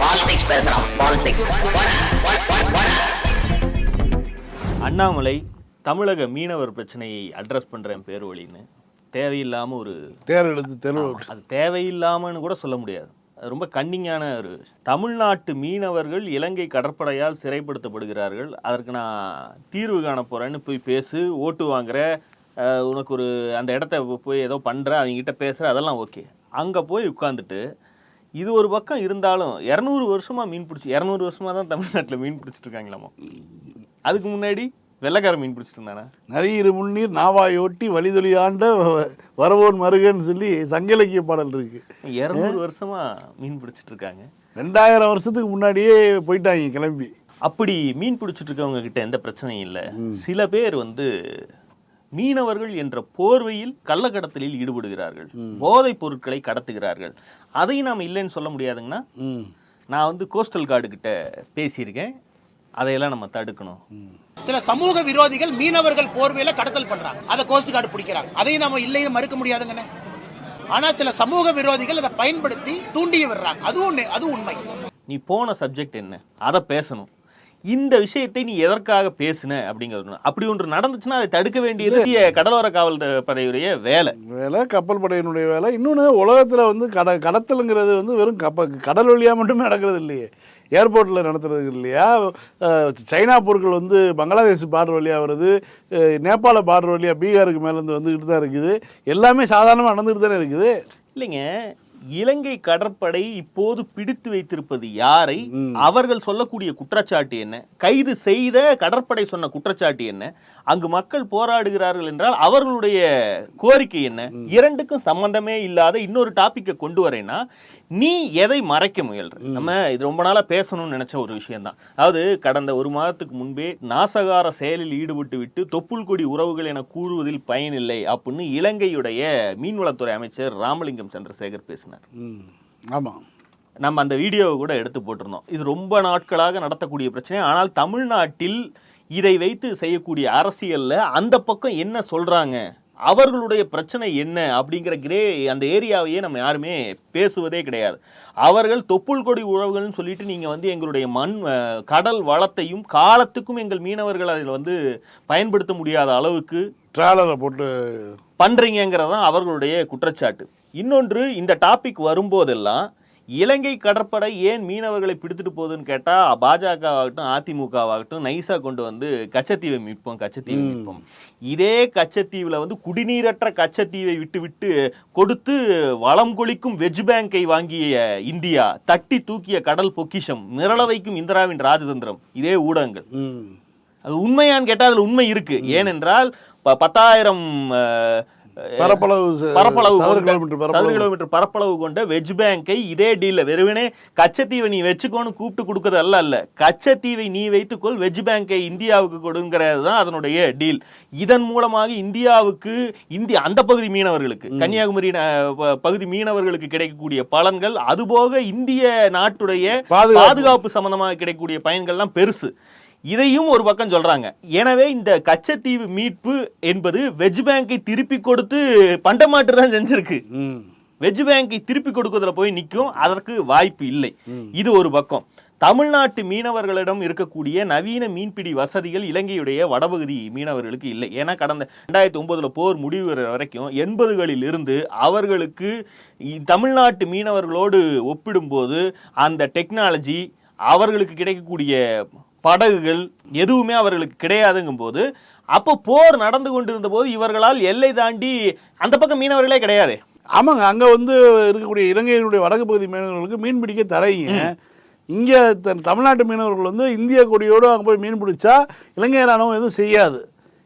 Politics பேசுறான் politics Annamalai தமிழக மீனவர் பிரச்சனையை அட்ரஸ் பண்றேன் பேர் வழின்னு. தேவையில்லாம ஒரு தேர் எடுத்து தெருவு விட்டு. அது தேவையில்லாமன்னு கூட சொல்ல முடியாது. அது ரொம்ப கன்னிங்கான ஒரு தமிழ்நாட்டு மீனவர்கள் இலங்கை கடற்படையால் சிறைப்படுத்தப்படுகிறார்கள். அதற்கு நான் தீர்வு காண போறேன்னு போய் பேசு ஓட்டு வாங்குற உனக்கு ஒரு அந்த இடத்த போய் ஏதோ பண்ற அவங்ககிட்ட பேசுற அதெல்லாம் ஓகே அங்க போய் உட்காந்துட்டு இது ஒரு பக்கம் இருந்தாலும் இரநூறு வருஷமா மீன் பிடிச்சி இரநூறு வருஷமா தான் தமிழ்நாட்டுல மீன் பிடிச்சிட்டு இருக்காங்களாமா? அதுக்கு முன்னாடி வெள்ளைக்கார மீன் பிடிச்சிட்டு இருந்தானா? நரியிரு முன்னீர் நாவாயொட்டி வழிதொலி ஆண்ட வ- வரவோன் மருகன்னு சொல்லி சங்க இலக்கிய பாடல் இருக்கு. இரநூறு வருஷமா மீன் பிடிச்சிட்டு இருக்காங்க. ரெண்டாயிரம் வருஷத்துக்கு முன்னாடியே போயிட்டாங்க கிளம்பி. அப்படி மீன் பிடிச்சிட்டு இருக்கவங்க கிட்ட எந்த பிரச்சனையும் இல்லை. சில பேர் வந்து மீனவர்கள் என்ற போர்வையில் கள்ளக்கடத்தலில் ஈடுபடுகிறார்கள். போதைப் பொருட்களை கடத்துகிறார்கள். அதையும் நாம் இல்லைன்னு சொல்ல முடியாதுங்கன்னா நான் வந்து கோஸ்டல் கார்டு கிட்ட பேசியிருக்கேன். அதையெல்லாம் நம்ம தடுக்கணும். சில சமூக விரோதிகள் மீனவர்கள் போர்வையில கடத்தல் பண்றாங்க. அதை கோஸ்ட் கார்டு பிடிக்கிறாங்க. அதையும் நம்ம இல்லைன்னு மறுக்க முடியாதுங்கண்ணே. ஆனா சில சமூக விரோதிகள் அதை பயன்படுத்தி தூண்டிய விடுறாங்க. அதுவும் அது உண்மை. நீ போன சப்ஜெக்ட் என்ன? அதை பேசணும். இந்த விஷயத்தை நீ எதற்காக பேசுன அப்படிங்கிறது அப்படி ஒன்று நடந்துச்சுன்னா அதை தடுக்க வேண்டியது கடலோர காவல் படையுடைய வேலை. வேலை கப்பல் படையினுடைய வேலை. இன்னொன்று உலகத்தில் வந்து கட கடத்தலுங்கிறது வந்து வெறும் கப்ப கடல் வழியாக மட்டுமே நடக்கிறது இல்லையே. ஏர்போர்ட்டில் நடத்துறது இல்லையா? சைனா பொருட்கள் வந்து பங்களாதேஷ் பார்டர் வழியாக வருது. நேபாள பார்டர் வழியாக பீகாருக்கு மேலேருந்து வந்துக்கிட்டு தான் இருக்குது. எல்லாமே சாதாரணமாக நடந்துக்கிட்டு தானே இருக்குது. இல்லைங்க. இலங்கை கடற்படை இப்போது பிடித்து வைத்திருப்பது யாரை? அவர்கள் சொல்லக்கூடிய குற்றச்சாட்டு என்ன? கைது செய்த கடற்படை சொன்ன குற்றச்சாட்டு என்ன? அங்கு மக்கள் போராடுகிறார்கள் என்றால் அவர்களுடைய கோரிக்கை என்ன? இரண்டுக்கும் சம்பந்தமே இல்லாத இன்னொரு டாபிக்கை கொண்டு வரேன்னா நீ எதை மறைக்க முயல்ற? நம்ம இது ரொம்ப நாளா பேசணும்னு நினைச்ச ஒரு விஷயம்தான். அதாவது கடந்த ஒரு மாதத்துக்கு முன்பே நாசகார செயலில் ஈடுபட்டு விட்டு தொப்புள் கொடி உறவுகள் என கூறுவதில் பயனில்லை அப்படின்னு இலங்கையுடைய மீன்வளத்துறை அமைச்சர் ராமலிங்கம் சந்திரசேகர் பேசினார். ஆமாம் நம்ம அந்த வீடியோவை கூட எடுத்து போட்டிருந்தோம். இது ரொம்ப நாட்களாக நடத்தக்கூடிய பிரச்சனை. ஆனால் தமிழ்நாட்டில் இதை வைத்து செய்யக்கூடிய அரசியல்ல அந்த பக்கம் என்ன சொல்றாங்க? அவர்களுடைய பிரச்சனை என்ன அப்படிங்கிற கிரே அந்த ஏரியாவையே நம்ம யாருமே பேசுவதே கிடையாது. அவர்கள் தொப்புள் கொடி உறவுகள்னு சொல்லிட்டு நீங்க வந்து எங்களுடைய மண் கடல் வளத்தையும் காலத்துக்கும் எங்கள் மீனவர்கள் அதில் வந்து பயன்படுத்த முடியாத அளவுக்கு ட்ராலரை போட்டு பண்றீங்கிறது தான் அவர்களுடைய குற்றச்சாட்டு. இன்னொன்று இந்த டாபிக் வரும்போதெல்லாம் இலங்கை கடற்படை ஏன் மீனவர்களை பிடித்துட்டு போகுதுன்னு கேட்டா பாஜகவாகட்டும் அதிமுகவாகட்டும் நைஸா கொண்டு வந்து கச்சத்தீவை மீட்போம் கச்சத்தீவை மீட்போம். இதே கச்சத்தீவுல வந்து குடிநீரற்ற கச்சத்தீவை விட்டு விட்டு கொடுத்து வளம் கொளிக்கும் வெஜ் பேங்கை வாங்கிய இந்தியா தட்டி தூக்கிய கடல் பொக்கிஷம் மிரள வைக்கும் இந்திராவின் ராஜதந்திரம் இதே ஊடகங்கள். அது உண்மையான்னு கேட்டா அதுல உண்மை இருக்கு. ஏனென்றால் பத்தாயிரம் பரப்பளவு பரப்பளவு சதுர கிலோமீட்டர் பரப்பளவு கொண்ட வெஜ் பேங்கை இதே டீல்ல வெறுமனே கச்சத்தீவை நீ வச்சுக்கோன்னு கூப்பிட்டு கொடுக்கறது அல்ல அல்ல. கச்சத்தீவை நீ வைத்துக்கொள் வெஜ் பேங்கை இந்தியாவுக்கு கொடுங்கிறது தான் அதனுடைய டீல் இதன் மூலமாக இந்தியாவுக்கு இந்திய அந்த பகுதி மீனவர்களுக்கு கன்னியாகுமரி பகுதி மீனவர்களுக்கு கிடைக்கக்கூடிய பலன்கள் அதுபோக இந்திய நாட்டுடைய பாதுகாப்பு. பாதுகாப்பு சம்பந்தமாக கிடைக்கக்கூடிய பயன்கள்லாம் பெருசு. இதையும் ஒரு பக்கம் சொல்றாங்க. எனவே இந்த கச்சத்தீவு மீட்பு என்பது வெஜ் பேங்கை திருப்பி கொடுத்து பண்டமாற்று தான் செஞ்சிருக்கு. வெஜ் பேங்கை திருப்பி கொடுக்கறதுல போய் நிற்கும் அதற்கு வாய்ப்பு இல்லை. இது ஒரு பக்கம். தமிழ்நாட்டு மீனவர்களிடம் இருக்கக்கூடிய நவீன மீன்பிடி வசதிகள் இலங்கையுடைய வடபகுதி மீனவர்களுக்கு இல்லை. ஏன்னா கடந்த ரெண்டாயிரத்தி ஒன்பதுல போர் முடிவு வர வரைக்கும் எண்பதுகளில் இருந்து அவர்களுக்கு தமிழ்நாட்டு மீனவர்களோடு ஒப்பிடும்போது அந்த டெக்னாலஜி அவர்களுக்கு கிடைக்கக்கூடிய படகுகள் எதுவுமே அவர்களுக்கு கிடையாதுங்கும் போது அப்போ போர் நடந்து கொண்டிருந்த போது இவர்களால் எல்லை தாண்டி அந்த பக்கம் மீனவர்களே கிடையாது. ஆமாங்க அங்கே வந்து இருக்கக்கூடிய இலங்கையினுடைய வடக்கு பகுதி மீனவர்களுக்கு மீன் பிடிக்க தரையுங்க இங்கே தமிழ்நாட்டு மீனவர்கள் வந்து இந்திய கொடியோடு அங்கே போய் மீன் பிடிச்சா இலங்கை ராணுவம் எதுவும் செய்யாது.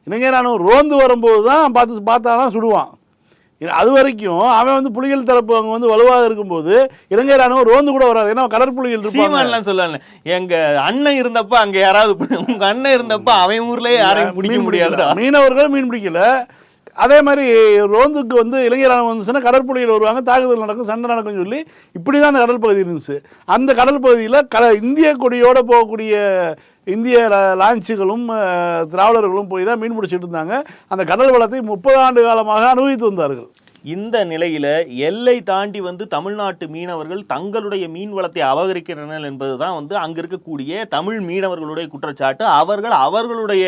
இலங்கை ராணுவம் ரோந்து வரும்போது தான் பார்த்து பார்த்தா தான் சுடுவான். அது வரைக்கும் அவன் வந்து புலிகள் தரப்பு அங்கே வந்து வலுவாக இருக்கும்போது இலங்கை ராணுவம் ரோந்து கூட வராது. ஏன்னா கடற்புலிகள் இருப்பாங்க. சீமான்லாம் சொல்லல. எங்க அண்ணன் இருந்தப்ப அங்க யாராவது உங்க அண்ணன் இருந்தப்ப அவன் ஊர்லயே யாரையும் பிடிக்க பிடிக்கல. மீனவர்கள் மீன் பிடிக்கல. அதே மாதிரி ரோந்துக்கு வந்து இளைஞர் ராணுவம் வந்துச்சுன்னா கடற்புலிகள் வருவாங்க தாக்குதல் நடக்கும் சண்டை நடக்கும்னு சொல்லி இப்படி தான் அந்த கடல் பகுதி இருந்துச்சு. அந்த கடல் பகுதியில் க இந்திய கொடியோட போகக்கூடிய இந்திய லான்ச்சுகளும் திராவிடர்களும் போய் தான் மீன் பிடிச்சிட்டு இருந்தாங்க. அந்த கடல் வளத்தை முப்பது ஆண்டு காலமாக அனுபவித்து வந்தார்கள். இந்த நிலையில் எல்லை தாண்டி வந்து தமிழ்நாட்டு மீனவர்கள் தங்களுடைய மீன் வளத்தை அபகரிக்கிறனர் என்பதுதான் வந்து அங்கே இருக்கக்கூடிய தமிழ் மீனவர்களுடைய குற்றச்சாட்டு. அவர்கள் அவர்களுடைய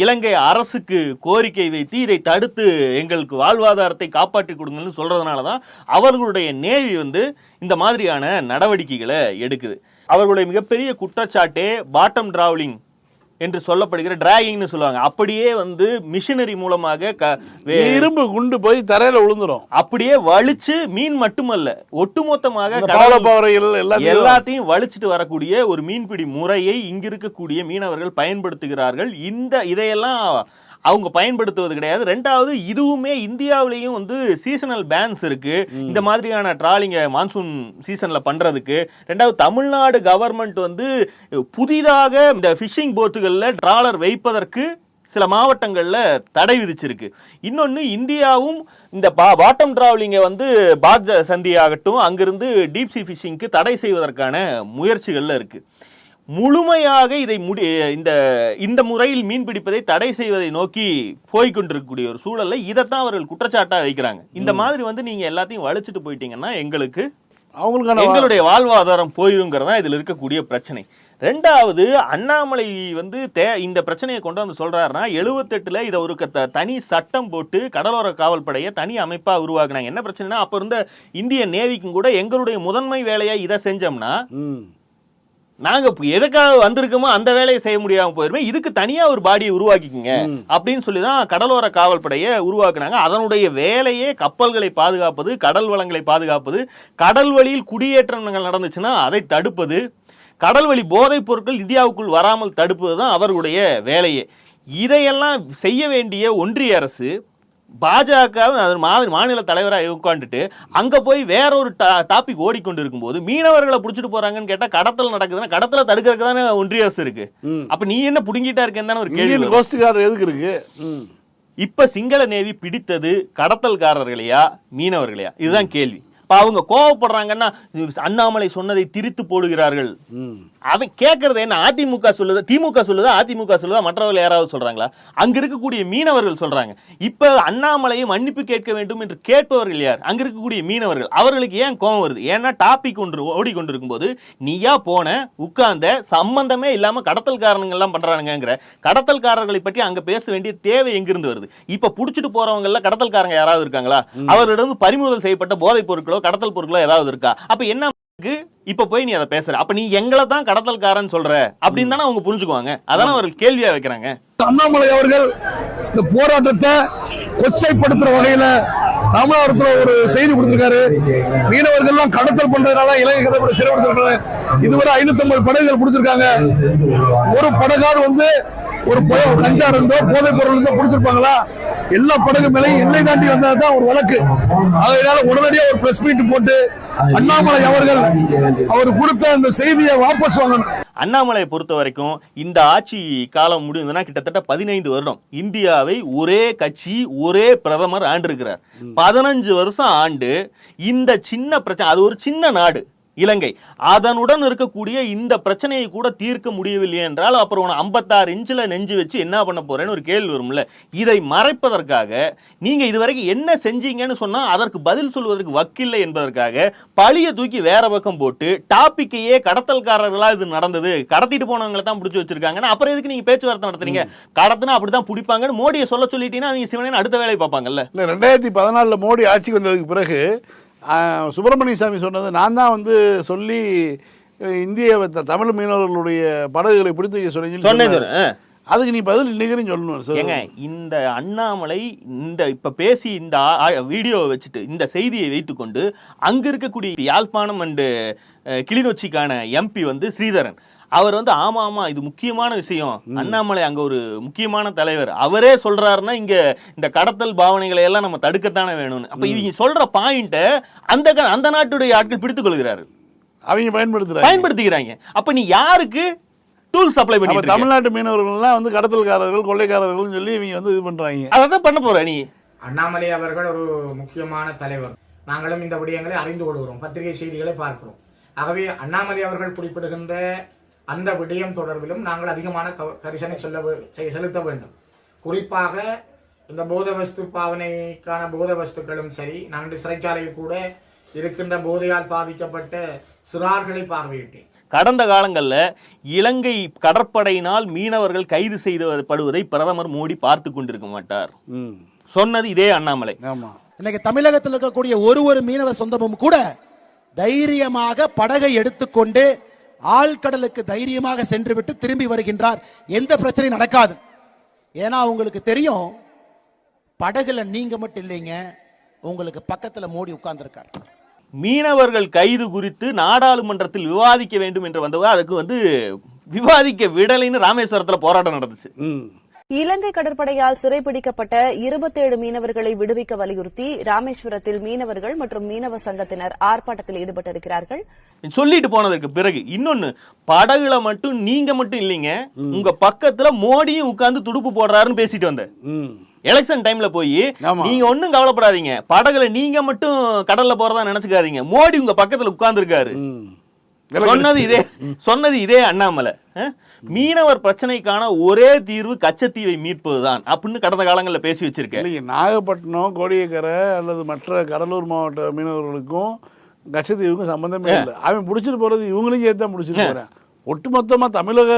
இலங்கை அரசுக்கு கோரிக்கை வைத்து இதை தடுத்து எங்களுக்கு வாழ்வாதாரத்தை காப்பாற்றி கொடுங்கன்னு சொல்கிறதுனால தான் அவர்களுடைய நேவி வந்து இந்த மாதிரியான நடவடிக்கைகளை எடுக்குது. அவர்களுடைய மிகப்பெரிய குற்றச்சாட்டே பாட்டம் டிராவலிங் என்று சொல்லப்படுகிற டிராகிங்னு சொல்லுவாங்க. அப்படியே வந்து மிஷினரி மூலமாக இரும்பு குண்டு போய் தரையில விழுந்துரும். அப்படியே வலிச்சு மீன் மட்டுமல்ல ஒட்டுமொத்தமாக எல்லாத்தையும் வலிச்சிட்டு வரக்கூடிய ஒரு மீன்பிடி முறையை இங்க இருக்கக்கூடிய மீனவர்கள் பயன்படுத்துகிறார்கள். இந்த இதையெல்லாம் அவங்க பயன்படுத்துவது கிடையாது. ரெண்டாவது இதுவுமே இந்தியாவிலையும் வந்து சீசனல் பேன்ஸ் இருக்கு. இந்த மாதிரியான ட்ராலிங்க மான்சூன் சீசன்ல பண்றதுக்கு. ரெண்டாவது தமிழ்நாடு கவர்மெண்ட் வந்து புதிதாக இந்த ஃபிஷிங் போட்டுகள்ல ட்ராலர் வைப்பதற்கு சில மாவட்டங்கள்ல தடை விதிச்சிருக்கு. இன்னொன்னு இந்தியாவும் இந்த பா பாட்டம் டிராவலிங்கை வந்து பாத் சந்தி ஆகட்டும் அங்கிருந்து டீப் சி ஃபிஷிங்க்கு தடை செய்வதற்கான முயற்சிகள்ல இருக்கு. முழுமையாக இதை முடி இந்த இந்த முறையில் மீன் பிடிப்பதை தடை செய்வதை நோக்கி போய்க்கொண்டிருக்கக்கூடிய ஒரு சூழல்ல இதைத்தான் அவர்கள் குற்றச்சாட்டா வைக்கிறாங்க. இந்த மாதிரி வந்து நீங்க எல்லாத்தையும் வலிச்சிட்டு போயிட்டீங்கன்னா எங்களுக்கு அவங்களுக்கான எங்களுடைய வாழ்வாதாரம் போயிருங்கிறதா இதுல இருக்கக்கூடிய பிரச்சனை. ரெண்டாவது அண்ணாமலை வந்து தே இந்த பிரச்சனையை கொண்டு வந்து சொல்றாருன்னா எழுபத்தெட்டுல இதை ஒரு த- தனி சட்டம் போட்டு கடலோர காவல் படையை தனி அமைப்பா உருவாக்குனாங்க. என்ன பிரச்சனைனா அப்ப இருந்த இந்திய நேவிக்கும் கூட எங்களுடைய முதன்மை வேலையா இதை செஞ்சோம்னா ம். நாங்க இப்ப எதுக்காக வந்திருக்கோமோ அந்த வேலையை செய்ய முடியாம போயிருமே இதுக்கு தனியா ஒரு பாடியை உருவாக்கிக்கங்க அப்படின்னு சொல்லி தான் கடலோர காவல் படையை உருவாக்குனாங்க அதனுடைய வேலையே கப்பல்களை பாதுகாப்பது கடல் வளங்களை பாதுகாப்பது கடல் வழியில் குடியேற்றங்கள் நடந்துச்சுன்னா அதை தடுப்பது கடல் வழி போதைப் பொருட்கள் இந்தியாவுக்குள் வராமல் தடுப்பது தான் அவர்களுடைய வேலையே இதையெல்லாம் செய்ய வேண்டிய ஒன்றிய அரசு பாஜக மாதிரி மாநில தலைவராக உட்காந்துட்டு அங்க போய் வேற ஒரு டாபிக் ஓடிக்கொண்டு இருக்கும்போது மீனவர்களை புடிச்சிட்டு போறாங்கன்னு கேட்டா கடத்தல் நடக்குதுன்னா கடத்தல தடுக்கிறதுக்கு தானே ஒன்றிய அரசு இருக்கு. அப்ப நீ என்ன புடுங்கிட்டா இருக்கேன்னு ஒரு கேள்வி கார்டு எதுக்கு இருக்கு. இப்ப சிங்கள நேவி பிடித்தது கடத்தல்காரர்களையா மீனவர்களையா? இதுதான் கேள்வி. இப்ப அவங்க கோவப்படுறாங்கன்னா அண்ணாமலை சொன்னதை திரித்து போடுகிறார்கள். அவன் கேட்கறது என்ன அதிமுக சொல்லுதா திமுக சொல்லுதா அதிமுக சொல்லுதா மற்றவர்கள் யாராவது சொல்றாங்களா? அங்க இருக்கக்கூடிய மீனவர்கள் சொல்றாங்க. இப்ப அண்ணாமலையை மன்னிப்பு கேட்க வேண்டும் என்று கேட்பவர்கள் யார்? அங்க இருக்கக்கூடிய மீனவர்கள். அவர்களுக்கு ஏன் கோபம் வருது? ஏன்னா டாபிக் ஒன்று ஓடிக்கொண்டிருக்கும் போது நீயா போன உட்கார்ந்த சம்பந்தமே இல்லாம கடத்தல்காரனுங்க எல்லாம் பண்றானுங்கிற கடத்தல்காரர்களை பற்றி அங்க பேச வேண்டிய தேவை எங்கிருந்து வருது? இப்ப புடிச்சிட்டு போறவங்க எல்லாம் கடத்தல்காரங்க யாராவது இருக்காங்களா? அவர்களிடம் பறிமுதல் செய்யப்பட்ட போதைப் பொருட்களோ கடத்தல் பொருட்களோ ஏதாவது இருக்கா? அப்ப என்ன? இப்ப போய் நீ அதை பேசுற. அப்ப நீ எங்களை தான் கடத்தல்காரன் சொல்ற. அப்படின்னு தானே அவங்க புரிஞ்சுக்குவாங்க. அதான அவர்கள் கேள்வியா வைக்கிறாங்க. அண்ணாமலை அவர்கள் இந்த போராட்டத்தை கொச்சைப்படுத்துற வகையில ராமநாதபுரத்துல ஒரு செய்தி கொடுத்திருக்காரு. மீனவர்கள் எல்லாம் கடத்தல் பண்றதுனால இலங்கை கடற்படை சிறைப்படுத்திருக்காங்க இதுவரை ஐநூத்தி ஐம்பது படகுகள் பிடிச்சிருக்காங்க. ஒரு படகார் வந்து ஒரு கஞ்சா இருந்தோ போதைப் பொருள் இருந்தோ பிடிச்சிருப்பாங்களா எல்லா படகு மேலையும் எல்லை தாண்டி வந்ததுதான் ஒரு வழக்கு. அதனால உடனடியா ஒரு பிரஸ் மீட் போட்டு அண்ணாமலை அவர்கள் அவர் கொடுத்த அந்த செய்தியை வாபஸ் வாங்கணும். அண்ணாமலையை பொறுத்த வரைக்கும் இந்த ஆட்சி காலம் முடிந்ததுன்னா கிட்டத்தட்ட பதினைந்து வருடம். இந்தியாவை ஒரே கட்சி ஒரே பிரதமர் ஆண்டிருக்கிறார். பதினஞ்சு வருஷம் ஆண்டு இந்த சின்ன பிரச்சனை அது ஒரு சின்ன நாடு. இலங்கை. அதனுடன் இருக்கக்கூடிய இந்த பிரச்சனையை கூட தீர்க்க முடியவில்லை என்றால் அப்புறம் உன ஐம்பத்தாறு இன்ச்சில் நெஞ்சு வச்சு என்ன பண்ண போறேன்னு ஒரு கேள்வி வரும்ல. இதை மறைப்பதற்காக நீங்க இதுவரைக்கும் என்ன செஞ்சீங்கன்னு சொன்னா அதற்கு பதில் சொல்வதற்கு வக்கில்லை என்பதற்காக பழிய தூக்கி வேற பக்கம் போட்டு டாபிக்கையே கடத்தல்காரர்களா இது நடந்தது. கடத்திட்டு போனவங்களை தான் பிடிச்சி வச்சிருக்காங்கன்னா அப்புறம் எதுக்கு நீங்க பேச்சுவார்த்தை நடத்துறீங்க? கடத்தினா அப்படிதான் பிடிப்பாங்கன்னு மோடியை சொல்ல சொல்லிட்டீங்கன்னா அவங்க சிவனேன்னு அடுத்த வேலையை பார்ப்பாங்கல்ல. ரெண்டாயிரத்தி பதினாலில் மோடி ஆட்சிக்கு வந்ததுக்கு பிறகு சுப்பிரமணிய சாமி சொன்னது நான் தான் வந்து சொல்லி இந்திய தமிழ் மீனவர்களுடைய படகுகளை பிடித்து சொல்லி சொன்னேன். அதுக்கு நீ பதில் இன்னைக்கு சொல்லணும். ஏங்க இந்த அண்ணாமலை இந்த இப்ப பேசி இந்த வீடியோவை வச்சுட்டு இந்த செய்தியை வைத்துக்கொண்டு அங்க இருக்கக்கூடிய யாழ்ப்பாணம் அண்டு கிளிநொச்சிக்கான எம்பி வந்து ஸ்ரீதரன் அவர் வந்து ஆமா ஆமா இது முக்கியமான விஷயம். அண்ணாமலை அங்க ஒரு முக்கியமான தலைவர். அவரே சொல்றாருன்னா இங்க இந்த கடத்தல் பாவனைகளை எல்லாம் நம்ம தடுக்கத்தானே வேணும்னு. அப்ப இவங்க சொல்ற பாயிண்ட அந்த க- அந்த நாட்டுடைய ஆட்கள் பிடித்துக் கொள்கிறாரு அவங்க பயன்படுத்துறாங்க. பயன்படுத்திக்கிறாங்க. அப்ப நீ யாருக்கு டூல் சப்ளை இருக்க? தமிழ்நாட்டு மீனவர்கள்லாம் வந்து கடத்தல்காரர்கள் கொள்ளைக்காரர்கள்னு சொல்லி இவங்க வந்து இது பண்றாங்க. அதான் பண்ண போற நீ. அண்ணாமலை அவர்கள் ஒரு முக்கியமான தலைவர். நாங்களும் இந்த விடயங்களை அறிந்து கொள்கிறோம். பத்திரிகை செய்திகளை பார்க்கிறோம். ஆகவே அண்ணாமலை அவர்கள் குறிப்பிடுகின்ற அந்த விடயம் தொடர்பிலும் நாங்கள் அதிகமான கவ- கரிசனை சொல்ல செலுத்த வேண்டும். குறிப்பாக இந்த போத வஸ்து பாவனைக்கான போத வஸ்துக்களும் சரி நான் இன்று சிறைச்சாலையில் கூட இருக்கின்ற போதையால் பாதிக்கப்பட்ட சிறார்களை பார்வையிட்டேன். கடந்த காலங்கள்ல இலங்கை கடற்படையினால் மீனவர்கள் கைது செய்யப்படுவதை பிரதமர் மோடி பார்த்து கொண்டிருக்க மாட்டார். ம். சொன்னது இதே அண்ணாமலை. ஆமா. இன்னைக்கு தமிழகத்தில் இருக்கக்கூடிய ஒரு ஒரு மீனவ சொந்தமும் கூட தைரியமாக படகை எடுத்துக்கொண்டு ஆழ்கடலுக்கு தைரியமாக சென்று விட்டு திரும்பி வருகின்றார். எந்த பிரச்சனையும் நடக்காது. ஏன்னா உங்களுக்கு தெரியும் படகுல நீங்க மட்டும் இல்லைங்க உங்களுக்கு பக்கத்துல மோடி உட்கார்ந்துருக்கார். மீனவர்கள் கைது குறித்து நாடாளுமன்றத்தில் விவாதிக்க வேண்டும் என்று வந்தவர் அதுக்கு வந்து விவாதிக்க விடலைன்னு ராமேஸ்வரத்துல போராட்டம் நடந்துச்சு. இலங்கை கடற்படையால் சிறைபிடிக்கப்பட்ட இருபத்தேழு மீனவர்களை விடுவிக்க வலியுறுத்தி ராமேஸ்வரத்தில் மீனவர்கள் மற்றும் மீனவ சங்கத்தினர் ஆர்ப்பாட்டத்தில் ஈடுபட்டிருக்கிறார்கள். சொல்லிட்டு போனதுக்கு பிறகு இன்னொன்னு படகுல மட்டும் நீங்க மட்டும் இல்லைங்க உங்க பக்கத்துல மோடியும் உட்கார்ந்து துடுப்பு போடுறாருன்னு பேசிட்டு வந்த ம். எலெக்ஷன் டைம்ல போய். நீங்க ஒண்ணும் கவலைப்படாதீங்க படகுல நீங்க மட்டும் கடல்ல போறதா நினைச்சுக்காதீங்க மோடி உங்க பக்கத்துல உட்கார்ந்து இருக்காரு சொன்னது இதே சொன்னது இதே அண்ணாமலை? மீனவர் பிரச்சனைக்கான ஒரே தீர்வு கச்சத்தீவை மீட்பதுதான் அப்படின்னு கடந்த காலங்கள்ல பேசி வச்சிருக்கேன். நாகப்பட்டினம் கோடியக்கரை அல்லது மற்ற கடலூர் மாவட்ட மீனவர்களுக்கும் கச்சத்தீவுக்கும் சம்பந்தமே இல்லை. அவன் பிடிச்சிட்டு போறது இவங்களுக்கும் ஏற்ற தான் பிடிச்சிட்டு போறேன். ஒட்டுமொத்தமாக தமிழக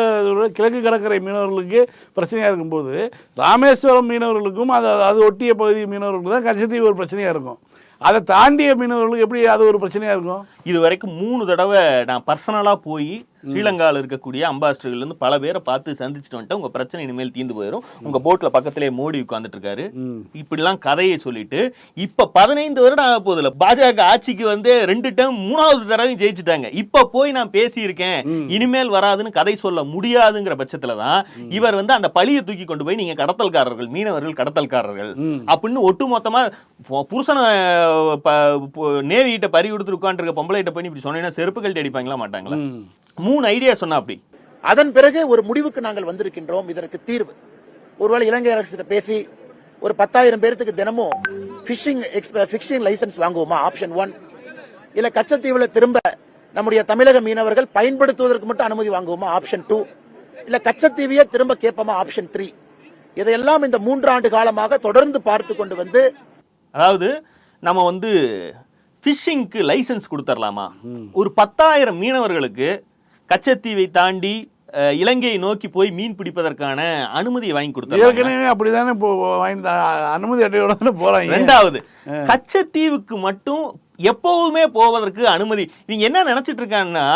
கிழக்கு கடற்கரை மீனவர்களுக்கு பிரச்சனையாக இருக்கும்போது ராமேஸ்வரம் மீனவர்களுக்கும் அது அது ஒட்டிய பகுதி மீனவர்களுக்கு தான் கச்சத்தீவு ஒரு பிரச்சனையாக இருக்கும். அதை தாண்டிய மீனவர்களுக்கு எப்படி அது ஒரு பிரச்சனையாக இருக்கும்? இது வரைக்கும் மூணு தடவை நான் பர்சனலா போய் ஸ்ரீலங்காவில் இருக்கக்கூடிய அம்பாசிடர்ல இருந்து பல பேரை பார்த்து சந்திச்சுட்டு வந்துட்டேன் உங்க பிரச்சனை இனிமேல் தீர்ந்து போயிடும் உங்க போட்ல பக்கத்திலே மோடி உட்கார்ந்துட்டு இருக்காரு இப்படிலாம் கதையை சொல்லிட்டு இப்ப பதினைந்து வருடம் ஆக போகுதுல பாஜக ஆட்சிக்கு வந்து ரெண்டு டைம் மூணாவது தடவையும் ஜெயிச்சுட்டாங்க. இப்ப போய் நான் பேசியிருக்கேன். இனிமேல் வராதுன்னு கதை சொல்ல முடியாதுங்கிற பட்சத்துல தான் இவர் வந்து அந்த பழியை தூக்கி கொண்டு போய் நீங்க கடத்தல்காரர்கள் மீனவர்கள் கடத்தல்காரர்கள் அப்படின்னு ஒட்டுமொத்தமா பு- புருஷனை நேவி கிட்ட பறி கொடுத்து உட்காந்துருக்க பொம்பளை கிட்ட போய் இப்படி சொன்னீங்கன்னா செருப்பு கழட்டி அடிப்பாங்களா மாட்டாங்களா மூணு ஐடியா சொன்னா அப்படி. அதன் பிறகு ஒரு முடிவுக்கு நாங்கள் வந்திருக்கின்றோம் இதற்கு தீர்வு. ஒருவேளை இலங்கை அரசு பேசி ஒரு பத்தாயிரம் பேருக்கு தினமும் ஃபிஷிங் ஃபிஷிங் லைசன்ஸ் வாங்குவோமா? ஆப்ஷன் ஒன் இல்ல கச்சத்தீவுல திரும்ப நம்முடைய தமிழக மீனவர்கள் பயன்படுத்துவதற்கு மட்டும் அனுமதி வாங்குவோமா? ஆப்ஷன் டூ இல்ல கச்சத்தீவையே திரும்ப கேட்போமா? ஆப்ஷன் த்ரீ இதையெல்லாம் இந்த மூன்றாண்டு காலமாக தொடர்ந்து பார்த்து கொண்டு வந்து அதாவது நம்ம வந்து ஃபிஷிங்க்கு லைசென்ஸ் கொடுத்துடலாமா ஒரு பத்தாயிரம் மீனவர்களுக்கு கச்சத்தீவை தாண்டி இலங்கையை நோக்கி போய் மீன் பிடிப்பதற்கான அனுமதியை வாங்கி கொடுத்துருக்காங்க ஏற்கனவே அப்படிதானே இப்போ வாங்கி அனுமதி அட்டையோட தானே போறாங்க. ரெண்டாவது கச்சத்தீவுக்கு மட்டும் எப்போதுமே போவதற்கு அனுமதி. நீங்க என்ன நினைச்சிட்டு இருக்காங்கன்னா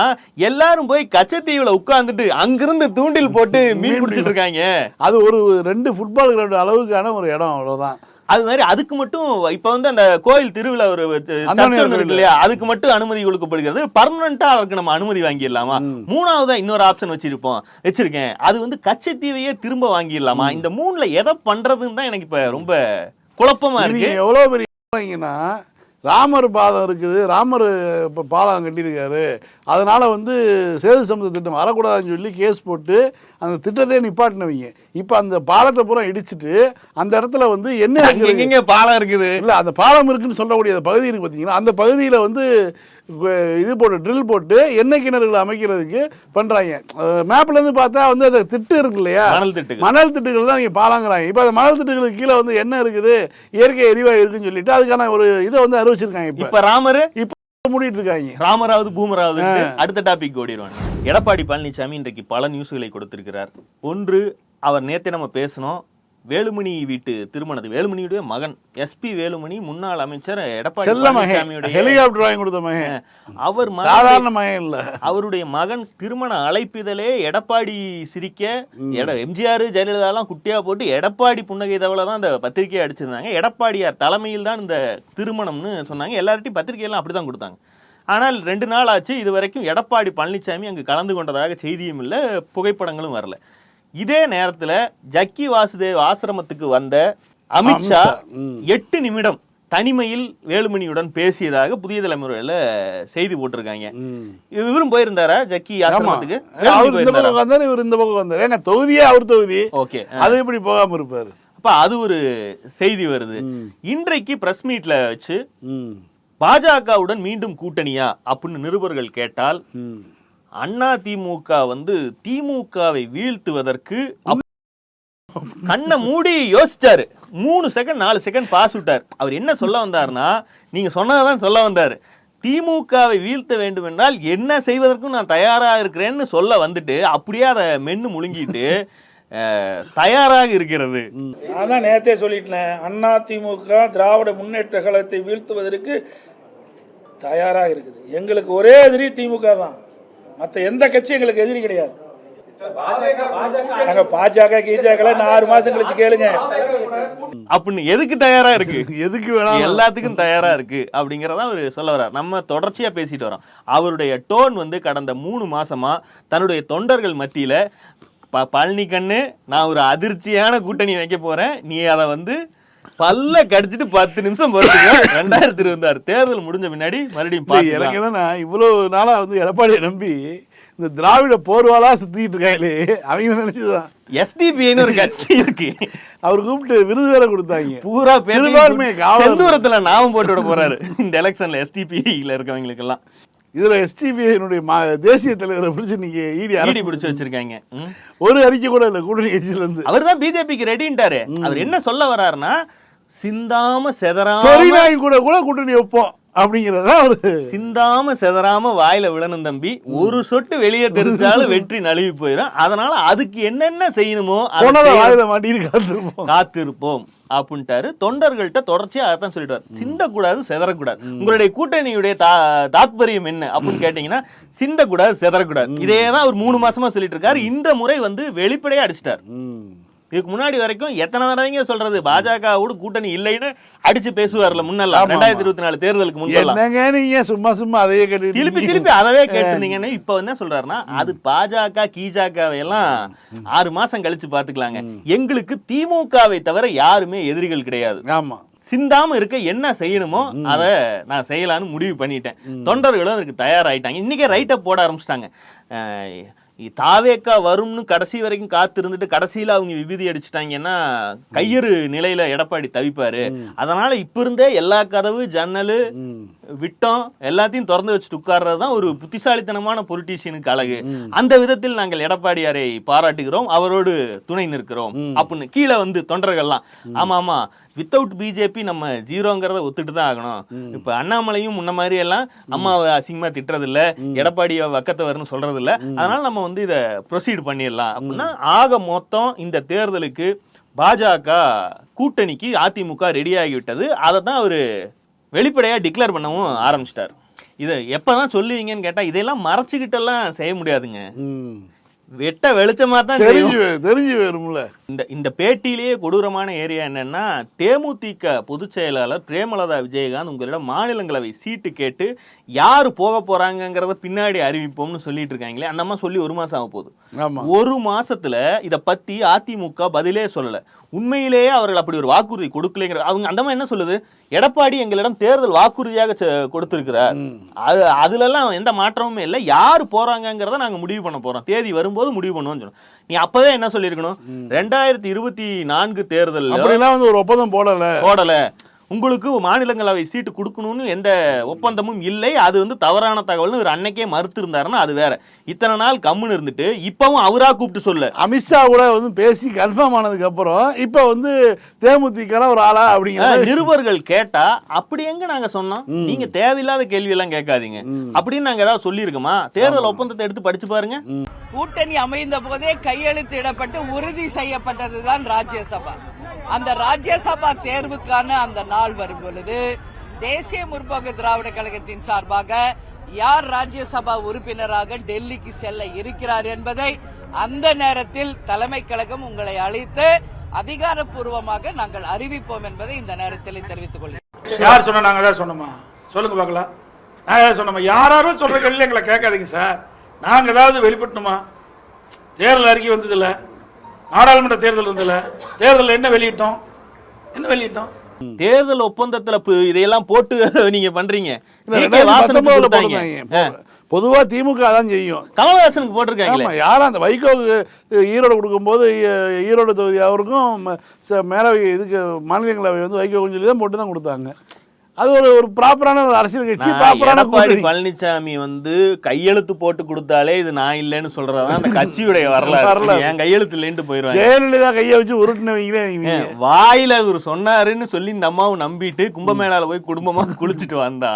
எல்லாரும் போய் கச்சத்தீவுல உட்கார்ந்துட்டு அங்கிருந்து தூண்டில் போட்டு மீன் பிடிச்சிட்டு இருக்காங்க அது ஒரு ரெண்டு ஃபுட்பால் கிரவுண்ட் அளவுக்கான ஒரு இடம் அவ்வளவுதான். அது மாதிரி அதுக்கு மட்டும் இப்ப வந்து அந்த கோயில் திருவிழா ஒரு இருக்கு. இல்லையா? அதுக்கு மட்டும் அனுமதி கொடுக்கப்படுகிறது. பர்மனண்டா அதற்கு நம்ம அனுமதி வாங்கிடலாமா? மூணாவதா இன்னொரு ஆப்ஷன் வச்சிருப்போம். வச்சிருக்கேன். அது வந்து கச்சத்தீவையே திரும்ப வாங்கிடலாமா? இந்த மூணுல எதை பண்றதுன்னு தான் எனக்கு இப்ப ரொம்ப குழப்பமா இருக்கு. எவ்வளவு பெரிய ராமர் பாதம் இருக்குது. ராமர் இப்போ பாலம் கட்டியிருக்காரு. அதனால வந்து சேது சமுத்திர திட்டம் வரக்கூடாதுன்னு சொல்லி கேஸ் போட்டு அந்த திட்டத்தையே நிப்பாட்டினவங்க. இப்போ அந்த பாலத்தை பூரா இடிச்சிட்டு அந்த இடத்துல வந்து என்ன இருக்குது? எங்கெங்க பாலம் இருக்குது. இல்ல அந்த பாலம் இருக்குன்னு சொல்லக்கூடிய அந்த பகுதி இருக்கு பார்த்தீங்கன்னா அந்த பகுதியில் வந்து இது போட்டு ட்ரில் போட்டு எண்ணெய் கிணறுகளை அமைக்கிறதுக்கு பண்றாங்க. மேப்ல இருந்து பார்த்தா வந்து அந்த திட்டு இருக்கு இல்லையா? மணல் திட்டுகள். மணல் திட்டுகள் தான் இங்க பாலாங்கிறாங்க. இப்போ அந்த மணல் திட்டுகளுக்கு கீழே வந்து என்ன இருக்குது? இயற்கை எரிவாயு இருக்குன்னு சொல்லிட்டு அதுக்கான ஒரு இதை வந்து அறிவிச்சிருக்காங்க இப்ப ராமரு? இப்போ மூடிட்டு இருக்காங்க ராமராவது பூமராவது அடுத்த டாபிக் ஓடிடுவாங்க எடப்பாடி பழனிசாமி இன்றைக்கு பல நியூஸ்களை கொடுத்திருக்கிறார். ஒன்று அவர் நேத்தே நம்ம பேசணும் வேலுமணி வீட்டு திருமணத்து வேலுமணியுடைய மகன் எஸ்பி வேலுமணி முன்னாள் அமைச்சர் எடப்பாடி செல்ல மகன் பழனிசாமியுடைய ஹெலிகாப்டர் வாங்கி கொடுத்த மகன் அவர் மகன் சாதாரண மகன் இல்ல. அவருடைய மகன் திருமண அழைப்பிதழே எடப்பாடி சிரிக்க எம்ஜிஆர் ஜெயலலிதாலாம் குட்டியா போட்டு எடப்பாடி புன்னகை தவளை தான் அந்த பத்திரிகையை அடிச்சிருந்தாங்க. எடப்பாடியார் தலைமையில் தான் இந்த திருமணம்னு சொன்னாங்க. எல்லார்ட்டையும் பத்திரிகையெல்லாம் அப்படிதான் கொடுத்தாங்க. ஆனால் ரெண்டு நாள் ஆச்சு. இது வரைக்கும் எடப்பாடி பழனிசாமி அங்கு கலந்து கொண்டதாக செய்தியும் இல்லை புகைப்படங்களும் வரல. இதே நேரத்துல ஜக்கி வாசுதேவ் ஆசிரமத்துக்கு வந்த அமித்ஷா. எட்டு நிமிடம் தனிமையில் வேலுமணியுடன் பேசியதாக புதிய தலைமுறையில செய்தி போட்டிருக்காங்க. இவரும் போயிருந்தாரா ஜக்கி ஆசிரமத்துக்கு? அவர் இந்த பக்கம் வந்தாரு இவர் இந்த பக்கம் வந்தாரு. ஏங்க தொகுதியே அவர் தொகுதி. ஓகே. அது எப்படி போகாம இருப்பாரு. அப்ப அது ஒரு செய்தி வருது. இன்றைக்கு பிரஸ் மீட்ல வச்சு பாஜகவுடன் மீண்டும் கூட்டணியா? அப்படின்னு நிருபர்கள் கேட்டால் அண்ணா திமுக வந்து திமுகவை வீழ்த்துவதற்கு கண்ணை மூடி யோசிச்சாரு. மூணு செகண்ட் நாலு செகண்ட் பாஸ் விட்டார். அவர் என்ன சொல்ல வந்தார்னா நீங்க சொன்னதான் சொல்ல வந்தார். திமுகவை வீழ்த்த வேண்டும் என்றால் என்ன செய்வதற்கும் நான் தயாரா இருக்கிறேன்னு சொல்ல வந்துட்டு அப்படியே அதை மென்னு முழுங்கிட்டு தயாராக இருக்கிறது. நான் தான் நேத்தே சொல்லிட்டேன். அண்ணா திமுக திராவிட முன்னேற்ற கழகத்தை வீழ்த்துவதற்கு தயாராக இருக்குது. எங்களுக்கு ஒரே எதிரி திமுக தான். மற்ற எந்த கட்சியும் எங்களுக்கு எதிரி கிடையாது. நாங்க பாஜக கீஜாக்களை நான் ஆறு மாசம் கழிச்சு கேளுங்க. அப்படின்னு எதுக்கு தயாரா இருக்கு? எதுக்கு வேணாலும் எல்லாத்துக்கும் தயாரா இருக்கு அப்படிங்கறத அவர் சொல்ல வர்றார். நம்ம தொடர்ச்சியா பேசிட்டு வரோம். அவருடைய டோன் வந்து கடந்த மூணு மாசமா தன்னுடைய தொண்டர்கள் மத்தியில ப- பழனி கண்ணு நான் ஒரு அதிர்ச்சியான கூட்டணி வைக்க போறேன். நீ அதை வந்து பல்ல கடிச்சிட்டு பத்து நிமிஷம் பொறுத்துக்க. ரெண்டாயிரத்தி இருபத்தாறு தேர்தல் முடிஞ்ச பின்னாடி மறுபடியும் எனக்கு. என்னன்னா இவ்வளவு நாளா வந்து எடப்பாடியை நம்பி இந்த திராவிட போர்வாலா சுத்திட்டு இருக்காங்களே அவங்க நினைச்சுதான்? SDPI ன்னு ஒரு கட்சி இருக்கு. அவர் கூப்பிட்டு விருது வேற கொடுத்தாங்க. பூரா சிறுபான்மை பேர் காவலர். செந்தூரத்துல நாமம் போட்டு விட போறாரு. இந்த எலெக்ஷன்ல எஸ்டிபிஐல இருக்கவங்களுக்கு எல்லாம் இதுல எஸ்டிபிஐனுடைய தேசிய தலைவரை பிடிச்சு நீங்க இடி ஈடி பிடிச்சு வச்சிருக்காங்க. ம். ஒரு அறிக்கை கூட இல்ல கூட்டணி கட்சியில இருந்து. அவர் தான் பிஜேபிக்கு ரெடின்ட்டாரு அவர் என்ன சொல்ல வர்றாருன்னா சிந்தாம செதறாம கூட கூட கூட்டணி வைப்போம் அப்படிங்கறத அவரு. சிந்தாம செதறாம வாயில விழணும் தம்பி. ஒரு சொட்டு வெளியே தெரிஞ்சாலும் வெற்றி நழுவி போயிடும். அதனால அதுக்கு என்னென்ன செய்யணுமோ வாயில மாட்டிட்டு காத்திருப்போம். காத்திருப்போம். அப்படின்ட்டாரு. தொண்டர்கள்ட்ட தொடர்ச்சியா அதான் சொல்லிடுவார். சிந்தக்கூடாது செதறக்கூடாது. உங்களுடைய கூட்டணியுடைய தா- தாத்பரியம் என்ன அப்படின்னு கேட்டீங்கன்னா சிந்தக்கூடாது செதறக்கூடாது. இதே தான் ஒரு மூணு மாசமா சொல்லிட்டு இருக்காரு. இந்த முறை வந்து வெளிப்படையா அடிச்சிட்டார். இதுக்கு முன்னாடி வரைக்கும் எத்தனை தடவைங்க சொல்றது? பாஜகவோட கூட்டணி இல்லைன்னு அடிச்சு பேசுவார்ல முன்னெல்லாம். ரெண்டாயிரத்தி இருபத்தி நாலு தேர்தலுக்கு முன்னெல்லாம் நீங்க? சும்மா சும்மா அதையே கேட்டுட்டு திருப்பி? திருப்பி அதவே கேட்டிருந்தீங்கன்னு இப்ப என்ன சொல்றாருன்னா அது பாஜக கீஜாக்காவை எல்லாம் ஆறு மாசம் கழிச்சு பாத்துக்கலாங்க எங்களுக்கு திமுகவை தவிர யாருமே எதிரிகள் கிடையாது. ஆமா சிந்தாம இருக்க என்ன செய்யணுமோ அதை நான் செய்யலாம்னு முடிவு பண்ணிட்டேன். தொண்டர்களும் அதுக்கு தயாராயிட்டாங்க. இன்னைக்கே ரைட்டை போட ஆரம்பிச்சிட்டாங்க. தாவேக்கா வரும்னு கடைசி வரைக்கும் காத்து இருந்துட்டு கடைசியில அவங்க விபூதி அடிச்சிட்டாங்கன்னா கையறு நிலையில எடப்பாடி தவிப்பாரு. அதனால இப்ப இருந்தே எல்லா கதவு ஜன்னலு விட்டோம் எல்லாத்தையும் திறந்து வச்சுட்டு உட்கார்றது தான் ஒரு புத்திசாலித்தனமான பொலிட்டீஷியனுக்கு அழகு. அந்த விதத்தில் நாங்கள் எடப்பாடியாரை பாராட்டுகிறோம் அவரோடு துணை நிற்கிறோம் அப்படின்னு. கீழே வந்து தொண்டர்கள்லாம் ஆமா ஆமா வித்தவுட் பிஜேபி நம்ம ஜீரோங்கிறத ஒத்துட்டு தான் ஆகணும். இப்ப அண்ணாமலையும் முன்ன மாதிரி எல்லாம் அம்மாவை அசிங்கமா திட்டுறது இல்ல எடப்பாடியை வக்கத்தவர்னு சொல்றது இல்ல அதனால நம்ம வந்து இதை ப்ரொசீட் பண்ணிடலாம் அப்படின்னா ஆக மொத்தம் இந்த தேர்தலுக்கு பாஜக கூட்டணிக்கு அதிமுக ரெடி ஆகிவிட்டது. அதை தான் அவரு வெளிப்படையா டிக்ளேர் பண்ணவும் ஆரம்பிச்சிட்டார் இதை எப்பதான் சொல்லுவீங்கன்னு கேட்டா இதெல்லாம் மறைச்சுக்கிட்டெல்லாம் செய்ய முடியாதுங்க. வெட்ட வெளிச்சமா தான். தெரிஞ்சு தெரிஞ்சு வரும்ல இந்த இந்த பேட்டியிலேயே கொடூரமான ஏரியா என்னன்னா தேமுதிக பொதுச் செயலாளர் பிரேமலதா விஜயகாந்த் உங்களிடம் மாநிலங்களவை சீட்டு கேட்டு யாரு போக போறாங்கங்கிறத பின்னாடி அறிவிப்போம்னு சொல்லிட்டு இருக்காங்களே அந்த அம்மா சொல்லி ஒரு மாசம் ஆக போகுது. ஒரு மாசத்துல இத பத்தி அதிமுக பதிலே சொல்லல. உண்மையிலேயே அவர்கள் அப்படி ஒரு வாக்குறுதி கொடுக்கலைங்கிற அவங்க அந்த என்ன சொல்லுது? எடப்பாடி எங்களிடம் தேர்தல் வாக்குறுதியாக கொடுத்திருக்கிறார். அது அதுல எல்லாம் எந்த மாற்றமுமே இல்லை. யார் போறாங்கங்கிறத நாங்க முடிவு பண்ண போறோம். தேதி வரும்போது முடிவு பண்ணுவோம்னு சொன்னோம் நீ அப்பவே என்ன சொல்லியிருக்கணும்? ரெண்டாயிரத்தி இருபத்தி நான்கு தேர்தல் அப்படிலாம் வந்து ஒரு ஒப்பந்தம் போடல. போடல. உங்களுக்கு மாநிலங்களவை சீட்டு கொடுக்கணும்னு எந்த ஒப்பந்தமும் இல்லை. அது வந்து தவறான தகவல்னு ஒரு அன்னைக்கே மறுத்து இருந்தாருன்னா அது வேற. இத்தனை நாள் கம்முன்னு இருந்துட்டு இப்பவும் அவரா கூப்பிட்டு சொல்ல அமித்ஷா கூட வந்து பேசி கன்ஃபார்ம் ஆனதுக்கு அப்புறம் இப்ப வந்து தேமுதிக ஒரு ஆளா அப்படிங்கிற நிருபர்கள் கேட்டா அப்படி எங்க நாங்க சொன்னோம்? நீங்க தேவையில்லாத கேள்வி எல்லாம் கேட்காதீங்க அப்படின்னு நாங்க ஏதாவது சொல்லியிருக்கோமா? தேர்தல் ஒப்பந்தத்தை எடுத்து படிச்சு பாருங்க. கூட்டணி அமைந்த போதே கையெழுத்திடப்பட்டு உறுதி செய்யப்பட்டதுதான் ராஜ்யசபா. அந்த ராஜ்யசபா தேர்வுக்கான அந்த நாள் வரும் பொழுது தேசிய முற்போக்கு திராவிட கழகத்தின் சார்பாக யார் ராஜ்யசபா உறுப்பினராக டெல்லிக்கு செல்ல இருக்கிறார் என்பதை அந்த நேரத்தில் தலைமை கழகம் உங்களை அழைத்து அதிகாரப்பூர்வமாக நாங்கள் அறிவிப்போம் என்பதை இந்த நேரத்தில் தெரிவித்துக் கொள்கிறோம் யார் சொன்னா நாங்க தான் சொன்னோமா? சொல்லுங்க பார்க்கலாம் நாங்க தான் சொன்னோமா? யாராரும் சொல்ற கேள்வி எங்களை கேட்காதீங்க சார். நாங்க ஏதாவது வெளிப்பட்டணுமா தேர்தல் அறிக்கை வந்ததில்லை. நாடாளுமன்ற தேர்தல் வந்ததில்ல தேர்தல் என்ன வெளியிட்டோம்? என்ன வெளியிட்டோம்? தேர்தல் ஒப்பந்தத்துல பு- இதையெல்லாம் போட்டு நீங்க பண்றீங்க. பொதுவா திமுக தான் செய்யும். கமலஹாசனுக்கு போட்டிருக்காங்களே. ஆமா யாரும் அந்த வைகோவுக்கு ஈரோடு கொடுக்கும்போது ஈரோடு தொகுதி அவருக்கும் மேலவை இதுக்கு மாநிலங்களவை வந்து வைகோன்னு சொல்லி தான் போட்டு தான் கொடுத்தாங்க. அது ஒரு ஒரு ப்ராப்பரான ஒரு அரசியல் கட்சி ப்ராப்பரான எடப்பாடி பழனிசாமி வந்து கையெழுத்து போட்டு கொடுத்தாலே இது நான் இல்லைன்னு சொல்றதான் அந்த கட்சியுடைய வரலாறு. என் கையெழுத்து இல்லைன்ட்டு போயிருவாங்க ஜெயலலிதா கையை வச்சு உருட்டினவங்களே வாயில அவர் சொன்னாருன்னு சொல்லி இந்த அம்மாவும் நம்பிட்டு கும்பமேளால போய் குடும்பமா குளிச்சுட்டு வந்தா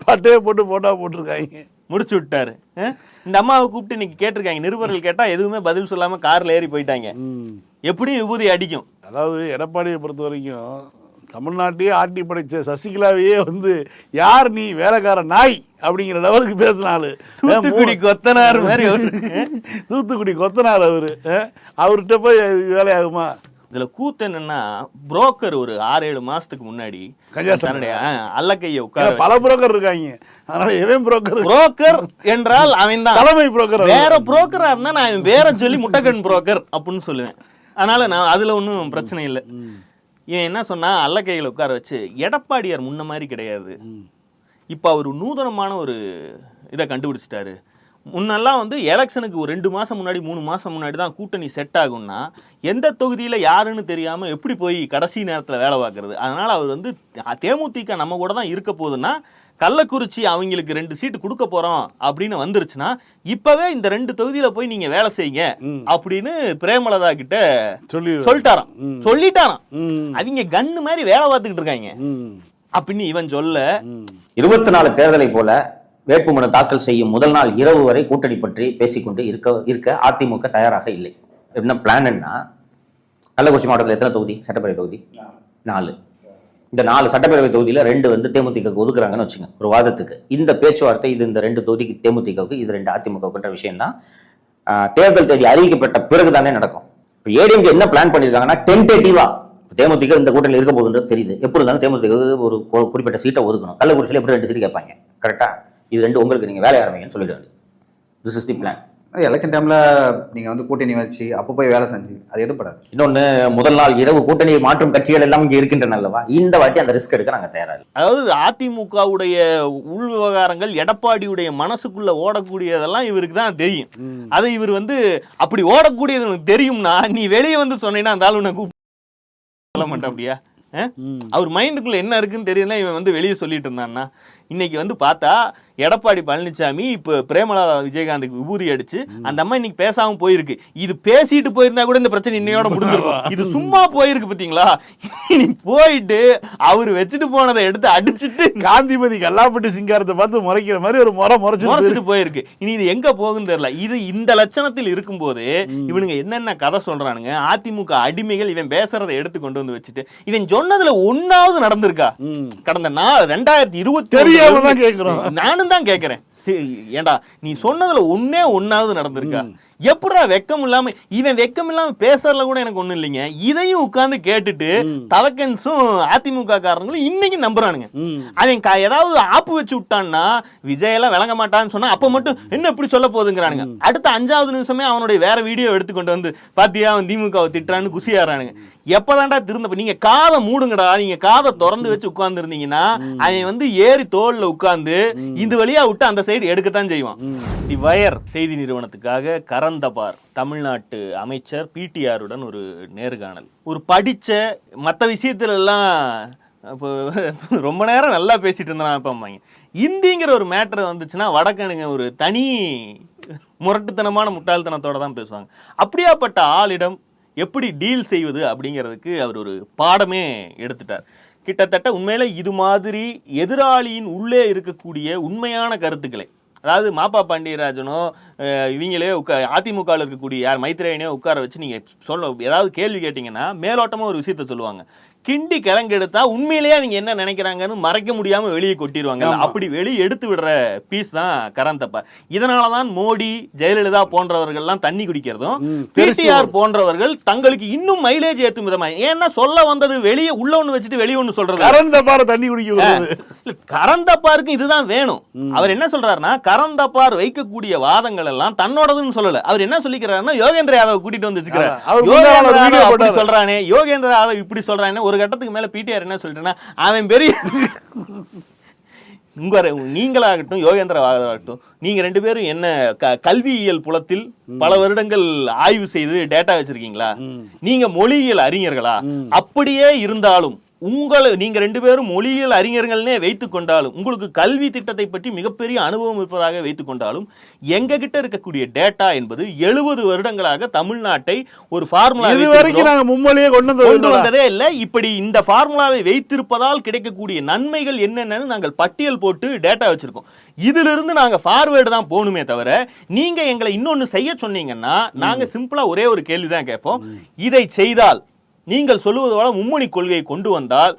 பட்டையை போட்டு போட்டா போட்டிருக்காங்க. முடிச்சு விட்டாரு? இந்த அம்மாவை கூப்பிட்டு இன்னைக்கு கேட்டிருக்காங்க. நிருபர்கள் கேட்டா எதுவுமே பதில் சொல்லாம கார்ல ஏறி போயிட்டாங்க. எப்படியும் விபூதி அடிக்கும். அதாவது எடப்பாடியை பொறுத்த வரைக்கும் தமிழ்நாட்டையே ஆட்டி படைச்ச சசிகலாவையே வந்து யார் நீ வேலைக்கார நாய் அப்படிங்கிற லெவலுக்கு பேசினாலு தூத்துக்குடி கொத்தனார் மாதிரி. தூத்துக்குடி கொத்தனார் அவரு. அவர்கிட்ட போய் வேலையாகுமா? இதுல கூத்து என்னன்னா புரோக்கர் ஒரு ஆறு ஏழு மாசத்துக்கு முன்னாடி. தன்னுடைய அல்லக்கைய உட்கார பல புரோக்கர் இருக்காங்க. அதனால எவன் புரோக்கர். புரோக்கர் என்றால் அவன் தான். தலைமை புரோக்கர் வேற புரோக்கரா இருந்தா நான் வேற சொல்லி முட்டைக்கண் புரோக்கர் அப்படின்னு சொல்லுவேன். அதனால நான் அதுல ஒன்றும் பிரச்சனை இல்லை. இவன் என்ன சொன்னா அல்லக்கையில் உட்கார வச்சு எடப்பாடியார் முன்ன மாதிரி கிடையாது. இப்போ அவர் நூதனமான ஒரு இதை கண்டுபிடிச்சிட்டாரு. முன்னெல்லாம் வந்து எலெக்ஷனுக்கு ஒரு ரெண்டு மாசம் முன்னாடி மூணு மாசம் முன்னாடி தான் கூட்டணி செட் ஆகும்னா எந்த தொகுதியில யாருன்னு தெரியாம எப்படி போய் கடைசி நேரத்துல வேலை பார்க்கறது? அதனால அவர் வந்து தேமுதிக நம்ம கூட தான் இருக்க போகுதுன்னா கள்ளக்குறிச்சி அவங்களுக்கு ரெண்டு சீட்டு கொடுக்க போறோம் அப்படின்னு வந்துருச்சுன்னா இப்பவே இந்த ரெண்டு தொகுதியில போய் நீங்க வேலை செய்யுங்க அப்படின்னு பிரேமலதா கிட்ட சொல்லி சொல்லிட்டாராம். சொல்லிட்டாராம். அவங்க கன்னு மாதிரி வேலை பார்த்துக்கிட்டு இருக்காங்க. அப்படின்னு இவன் சொல்ல. இருபத்தி நாலு தேர்தலை போல வேட்புமனு தாக்கல் செய்யும் முதல் நாள் இரவு வரை கூட்டணி பற்றி பேசிக்கொண்டு இருக்க இருக்க அதிமுக தயாராக இல்லை. என்ன பிளான் என்ன கள்ளக்குறிச்சி மாவட்டத்தில் எத்தனை தொகுதி? சட்டப்பேரவை தொகுதி? நாலு. இந்த நாலு சட்டப்பேரவை தொகுதியில் ரெண்டு வந்து தேமுதிகக்கு ஒதுக்குறாங்கன்னு வச்சுங்க ஒரு வாதத்துக்கு. இந்த பேச்சுவார்த்தை இது இந்த ரெண்டு தொகுதிக்கு தேமுதிகவுக்கு இது ரெண்டு அதிமுகவுக்குன்ற விஷயம் தான் தேர்தல் தேதி அறிவிக்கப்பட்ட பிறகு தானே நடக்கும். இப்போ ஏடிஎம்கே என்ன பிளான் பண்ணியிருக்காங்கன்னா டென்டேட்டிவா தேமுதிக இந்த கூட்டணியில் இருக்க போகுதுன்றது தெரியுது. எப்படி இருந்தாலும் தேமுதிக ஒரு குறிப்பிட்ட சீட்டை ஒதுக்கணும். கள்ளக்குறிச்சியில் எப்படி ரெண்டு சீட்டு கேட்பாங்க? கரெக்டாக இது ரெண்டு உங்களுக்கு நீங்கள் வேலை ஆரம்பிங்கன்னு சொல்லிடுவாங்க. This is the plan election டைம்ல நீங்க வந்து கூட்டணி வச்சு அப்போ போய் வேலை செஞ்சு அது எடுப்படாது இன்னொன்னு முதல் நாள் இரவு கூட்டணியை மாற்றும் கட்சிகள் எல்லாம் இங்க இருக்கின்றன அல்லவா? இந்த வாட்டி அந்த ரிஸ்க் எடுக்க நாங்க தயாரா இல்லை. அதாவது அதிமுகவுடைய உள் விவகாரங்கள் எடப்பாடியுடைய மனசுக்குள்ள ஓடக்கூடியதெல்லாம் இவருக்கு தான் தெரியும். அதை இவர் வந்து அப்படி ஓடக்கூடியது உனக்கு தெரியும்னா நீ வெளியே வந்து சொன்னீங்கன்னா அந்த ஆளு உன்னை கூப்பிட்டு சொல்ல மாட்டான் அப்படியா? அவர் மைண்டுக்குள்ள என்ன இருக்குன்னு தெரியல இவன் வந்து வெளியே சொல்லிட்டு இருந்தான்னா. இன்னைக்கு வந்து பார்த்தா எடப்பாடி பழனிசாமி இப்போ பிரேமலதா விஜயகாந்துக்கு விபூதி அடிச்சு அந்த அம்மா இன்னைக்கு பேசாம போயிருக்கு. இது பேசிட்டு போயிருந்தா கூட இந்த பிரச்சனை இன்னையோட முடிஞ்சிருக்கும். இது சும்மா போயிருக்கு பாத்தீங்களா? இனி போயிட்டு அவர் வச்சுட்டு போனதை எடுத்து அடிச்சிட்டு காந்திமதி கல்லாப்பட்டி சிங்காரத்தை பார்த்து முறைக்கிற மாதிரி ஒரு முறை முறைச்சு முறைச்சிட்டு போயிருக்கு. இனி இது எங்க போகுன்னு தெரியல. இது இந்த லட்சணத்தில் இருக்கும்போது இவனுங்க என்னென்ன கதை சொல்றானுங்க? அதிமுக அடிமைகள் இவன் பேசுறதை எடுத்து கொண்டு வந்து வச்சுட்டு இவன் சொன்னதுல ஒன்னாவது நடந்திருக்கா? கடந்த நாள் ரெண்டாயிரத்தி இருபத்தி தெரியாம தான் கேக்குறோம். நானும் தான் கேக்குறேன். சரி, ஏன்டா நீ சொன்னதுல ஒன்னே ஒன்னாவது நடந்திருக்கா? எப்படா வெக்கம் இல்லாம இவன் வெக்கம் இல்லாம பேசுறதுல கூட எனக்கு ஒண்ணும் இல்லைங்க. இதையும் உட்கார்ந்து கேட்டுட்டு தவக்கன்ஸும் அதிமுக காரங்களும் இன்னைக்கு நம்புறானுங்க. அவன் ஏதாவது ஆப்பு வச்சு விட்டான்னா விஜய் எல்லாம் விளங்க மாட்டான்னு சொன்னா அப்ப மட்டும் என்ன இப்படி சொல்ல போகுதுங்கிறானுங்க. அடுத்த அஞ்சாவது நிமிஷமே அவனுடைய வேற வீடியோ எடுத்து கொண்டு வந்து பாத்தியா அவன் திமுகவை திட்டுறான்னு குசியாறானுங்க எப்பதான்டா திருந்த நீங்க காதை மூடுங்கடா. நீங்க காதை திறந்து வச்சு உட்கார்ந்து இருந்தீங்கன்னா அவன் வந்து ஏறி தோல்ல உட்கார்ந்து இந்த வழியா விட்டு அந்த சைடு எடுக்கத்தான் செய்வான். தி வயர் செய்தி நிறுவனத்துக்காக கரந்தபார் தமிழ்நாட்டு அமைச்சர் பிடிஆருடன் ஒரு நேர்காணல். ஒரு படிச்ச மற்ற விஷயத்துல எல்லாம் இப்போ ரொம்ப நேரம் நல்லா பேசிட்டு இருந்தான் இருப்பாங்க இந்திங்கிற ஒரு மேட்டர் வந்துச்சுன்னா வடக்கனுங்க ஒரு தனி முரட்டுத்தனமான முட்டாள்தனத்தோட தான் பேசுவாங்க. அப்படியாப்பட்ட ஆளிடம் எப்படி டீல் செய்வது அப்படிங்கிறதுக்கு அவர் ஒரு பாடமே எடுத்துட்டார். கிட்டத்தட்ட உண்மையில் இது மாதிரி எதிராளியின் உள்ளே இருக்கக்கூடிய உண்மையான கருத்துக்களை அதாவது மாப்பா பாண்டியராஜனோ இவங்களே உட்கா அதிமுகவில் இருக்கக்கூடிய யார் மைத்ரேயனையோ உட்கார வச்சு நீங்கள் சொல்ல ஏதாவது கேள்வி கேட்டிங்கன்னா மேலோட்டமாக ஒரு விஷயத்த சொல்லுவாங்க. கிண்டி கிளங்கெடுத்தா உண்மையிலேயே அவங்க என்ன நினைக்கிறாங்கன்னு மறைக்க முடியாம வெளியே கொட்டிடுவாங்க அப்படி வெளியே எடுத்து விடுற பீஸ் தான் கரந்தப்பா. இதனாலதான் மோடி ஜெயலலிதா போன்றவர்கள்லாம் தண்ணி குடிக்கிறதும் பிடிஆர் போன்றவர்கள் தங்களுக்கு இன்னும் மைலேஜ் ஏத்தும் விதமா ஏன்னா சொல்ல வந்தது வெளியே உள்ள ஒண்ணு வச்சுட்டு வெளியே ஒண்ணு சொல்றது. கரந்த பாறை தண்ணி குடிக்க விடுறது. இல்ல, கரந்தப்பாருக்கு இதுதான் வேணும். அவர் என்ன சொல்றாருன்னா கரந்தப்பார் வைக்கக்கூடிய வாதங்கள் எல்லாம் தன்னோடதுன்னு சொல்லல. அவர் என்ன சொல்லிக்கிறாருன்னா யோகேந்திர யாதவ் கூட்டிட்டு வந்து. சொல்றானே யோகேந்திர யாதவ் இப்படி சொல்றானே ஒரு கட்டத்துக்கு மேல பிடிஆர் என்ன சொல்லிட்டேன்னா அவன் பெரிய உங்க நீங்களாகட்டும் யோகேந்திர ஆகட்டும் நீங்க ரெண்டு பேரும் என்ன க- கல்வியியல் புலத்தில் பல வருடங்கள் ஆய்வு செய்து டேட்டா வச்சிருக்கீங்களா? நீங்க மொழியியல் அறிஞர்களா? அப்படியே இருந்தாலும் உங்களை நீங்க ரெண்டு பேரும் மொழியியல் அறிஞர்கள்னே வைத்துக் கொண்டாலும் உங்களுக்கு கல்வி திட்டத்தை பற்றி மிகப்பெரிய அனுபவம் இருப்பதாக வைத்துக் கொண்டாலும் எங்க கிட்ட இருக்கக்கூடிய டேட்டா என்பது எழுபது வருடங்களாக தமிழ்நாட்டை ஒரு ஃபார்முலா கொண்டு கொண்டு வந்து வந்ததே இல்ல. இப்படி இந்த ஃபார்முலாவை வைத்திருப்பதால் கிடைக்கக்கூடிய நன்மைகள் என்னென்னு நாங்கள் பட்டியல் போட்டு டேட்டா வச்சிருக்கோம். இதிலிருந்து நாங்க ஃபார்வேர்டு தான் போகணுமே தவிர நீங்க எங்களை இன்னொன்னு செய்ய சொன்னீங்கன்னா நாங்க சிம்பிளா ஒரே ஒரு கேள்வி தான் கேட்போம் இதை செய்தால் நீங்கள் சொல்லுவது போல மும்மொழி கொள்கையை கொண்டு வந்தால்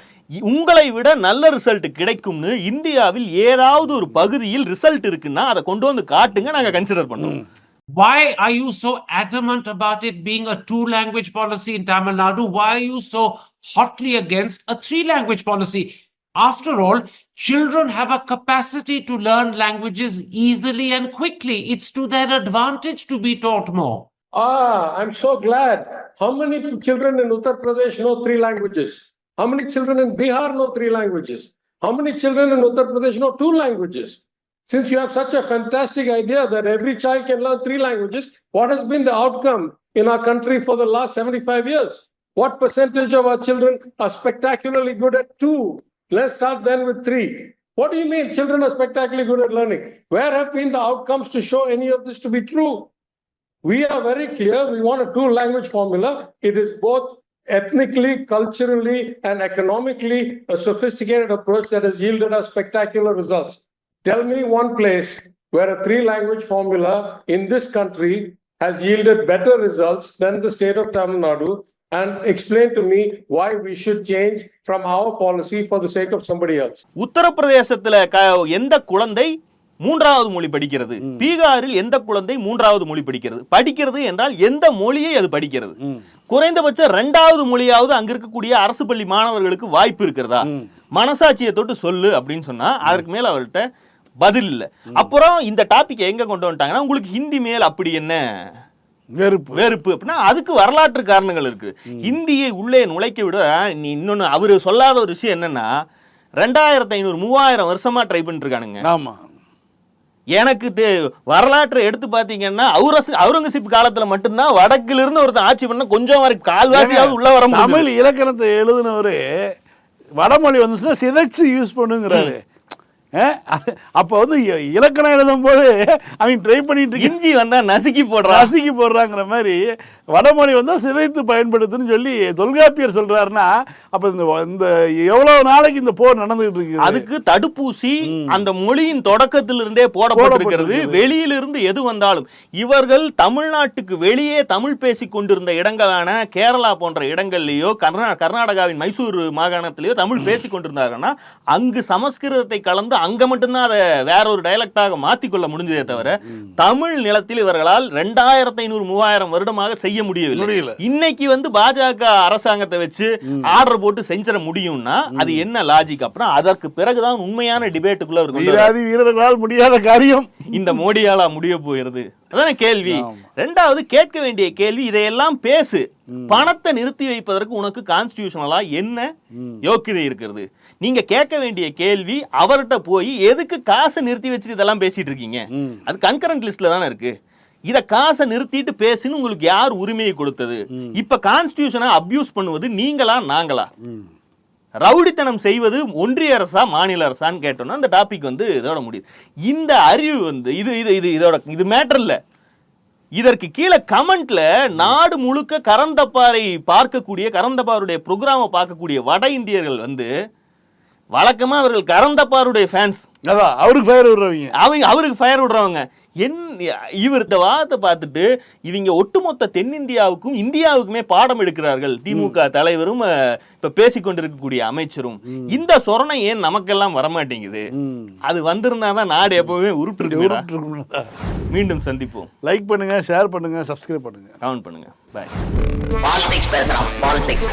உங்களை விட நல்ல ரிசல்ட் கிடைக்கும்னு இந்தியாவில் ஏதாவது ஒரு பகுதியில் ரிசல்ட் இருக்குன்னா அதை கொண்டு வந்து காட்டுங்க நாங்க கன்சிடர் பண்ணுவோம் Why are you so adamant about it being a two language policy in Tamil Nadu? Why are you so hotly against a three language policy? After all, children have a capacity to learn languages easily and quickly. It's to their advantage to be taught more. Ah, I'm so glad. How many children in Uttar Pradesh know three languages? How many children in Bihar know three languages? How many children in Uttar Pradesh know two languages? Since you have such a fantastic idea that every child can learn three languages, what has been the outcome in our country for the last 75 years? What percentage of our children are spectacularly good at two? Let's start then with three. What do you mean children are spectacularly good at learning? Where have been the outcomes to show any of this to be true? We are very clear. We want a two language formula. It is both ethnically, culturally, and economically a sophisticated approach that has yielded us spectacular results. Tell me one place where a three language formula in this country has yielded better results than the state of Tamil Nadu and explain to me why we should change from our policy for the sake of somebody else. உத்தரப்பிரதேசத்துல க- எந்த குழந்தை மூன்றாவது மொழி படிக்கிறது. பீகாரில் எந்த குழந்தை மூன்றாவது மொழி படிக்கிறது? படிக்கிறது என்றால் எந்த மொழியை அது படிக்கிறது? குறைந்தபட்சம் ரெண்டாவது மொழியாவது அங்க இருக்கக்கூடிய அரசு பள்ளி மாணவர்களுக்கு வாய்ப்பு இருக்கிறதா? மனசாட்சியை தொட்டு சொல்லு அப்படின்னு சொன்னா அதற்கு மேல அவர்கிட்ட பதில் இல்ல. அப்புறம் இந்த டாபிக் எங்க கொண்டு வந்துட்டாங்கன்னா உங்களுக்கு ஹிந்தி மேல் அப்படி என்ன? வெறுப்பு. வெறுப்பு. அப்படின்னா அதுக்கு வரலாற்று காரணங்கள் இருக்கு. இந்தியை உள்ளே நுழைக்க விட நீ இன்னொன்னு அவரு சொல்லாத ஒரு விஷயம் என்னன்னா ரெண்டாயிரத்தி ஐநூறு மூவாயிரம் வருஷமா ட்ரை பண்ணிட்டு இருக்கானுங்க. ஆமா. எனக்கு தெ- வரலாற்றை எடுத்து பாத்தீங்கன்னா அவுரஸ் அவுரங்கசீப் காலத்துல மட்டும்தான் வடக்குல இருந்து ஒருத்தன் ஆட்சி பண்ண கொஞ்சம் வரை கால்வாசியாவது உள்ள வர தமிழ் இலக்கணத்தை எழுதினவரு வடமொழி வந்துச்சுன்னா சிதைச்சு யூஸ் பண்ணுங்கிறாரு. அப்ப வந்து இலக்கணம் எழுதும் போது அவங்க ட்ரை பண்ணிட்டு இஞ்சி வந்தா நசுக்கி போடுறான் ரசிக்கு போடுறாங்கிற மாதிரி வடமொழி வந்தா சிதைத்து பயன்படுத்துன்னு சொல்லி தொல்காப்பியர் சொல்றாருன்னா அப்ப இந்த இந்த எவ்வளவு நாளைக்கு இந்த போர் நடந்துகிட்டு இருக்கு அதுக்கு தடுப்பூசி அந்த மொழியின் தொடக்கத்திலிருந்தே போடப்பட்டிருக்கிறது. வெளியிலிருந்து எது வந்தாலும் இவர்கள் தமிழ்நாட்டுக்கு வெளியே தமிழ் பேசிக் கொண்டிருந்த இடங்களான கேரளா போன்ற இடங்கள்லயோ கர்நா கர்நாடகாவின் மைசூர் மாகாணத்திலேயோ தமிழ் பேசிக் கொண்டிருந்தாங்கன்னா அங்கு சமஸ்கிருதத்தை கலந்து அங்க மட்டும்தான் அதை வேற ஒரு டைலக்டாக மாத்திக்கொள்ள முடிஞ்சதே தவிர தமிழ் நிலத்தில் இவர்களால் ரெண்டாயிரத்தி ஐநூறு மூவாயிரம் வருடமாக செய்ய முடியவில்லை. இன்னைக்கு வந்து பாஜக அரசாங்கத்தை வச்சு ஆர்டர் போட்டு செஞ்சிட முடியும்னா அது என்ன லாஜிக் அப்புறம் அதற்கு பிறகுதான் உண்மையான டிபேட்டுக்குள்ள. வீராதி வீரர்களால் முடியாத காரியம். இந்த மோடியாலா முடிய போகிறது அதானே கேள்வி. ரெண்டாவது கேட்க வேண்டிய கேள்வி இதையெல்லாம் பேசு. பணத்தை நிறுத்தி வைப்பதற்கு உனக்கு கான்ஸ்டிடியூஷனலா என்ன யோக்கியதை இருக்கிறது? நீங்க கேட்க வேண்டிய கேள்வி அவர்கிட்ட போய் எதுக்கு காசை நிறுத்தி வச்சுட்டு இதெல்லாம் பேசிட்டு இருக்கீங்க? அது கன்கரண்ட் லிஸ்ட்ல தானே இருக்கு. இத காசை நிறுத்திட்டு பேசுன்னு உங்களுக்கு யார் உரிமையை கொடுத்தது? இப்ப கான்ஸ்டிடியூஷனை அபியூஸ் பண்ணுவது நீங்களா நாங்களா? ரவுடித்தனம் செய்வது ஒன்றிய அரசா மாநில அரசான்னு கேட்டோம்னா அந்த டாபிக் வந்து இதோட முடியுது. இந்த அறிவு வந்து இது இது இது இதோட இது மேட்டர் இல்ல. இதற்கு கீழே கமெண்ட்ல நாடு முழுக்க கரந்தப்பாரை பார்க்கக்கூடிய கரந்தப்பாருடைய ப்ரோக்ராமை பார்க்கக்கூடிய வட இந்தியர்கள் வந்து வழக்கமா அவர்கள் கரந்தப்பாருடைய ஃபேன்ஸ் அவருக்கு ஃபயர் விடுறவங்க. அவங்க அவருக்கு ஃபயர் விடுறவங்க. என் இவர் இந்த வாதத்தை பார்த்துட்டு இவங்க ஒட்டுமொத்த தென்னிந்தியாவுக்கும் இந்தியாவுக்குமே பாடம் எடுக்கிறார்கள். திமுக தலைவரும் இப்ப பேசிக்கொண்டிருக்கக்கூடிய அமைச்சரும். இந்த சொரணை ஏன் நமக்கெல்லாம் வரமாட்டேங்குது? அது வந்திருந்தாதான் நாடு எப்பவுமே உருட்டு மீண்டும் சந்திப்போம். லைக் பண்ணுங்க ஷேர் பண்ணுங்க சப்ஸ்கிரைப் பண்ணுங்க. கமெண்ட் பண்ணுங்க. பாய் பாலிடிக்ஸ் பேசுறான் பாலிடிக்ஸ்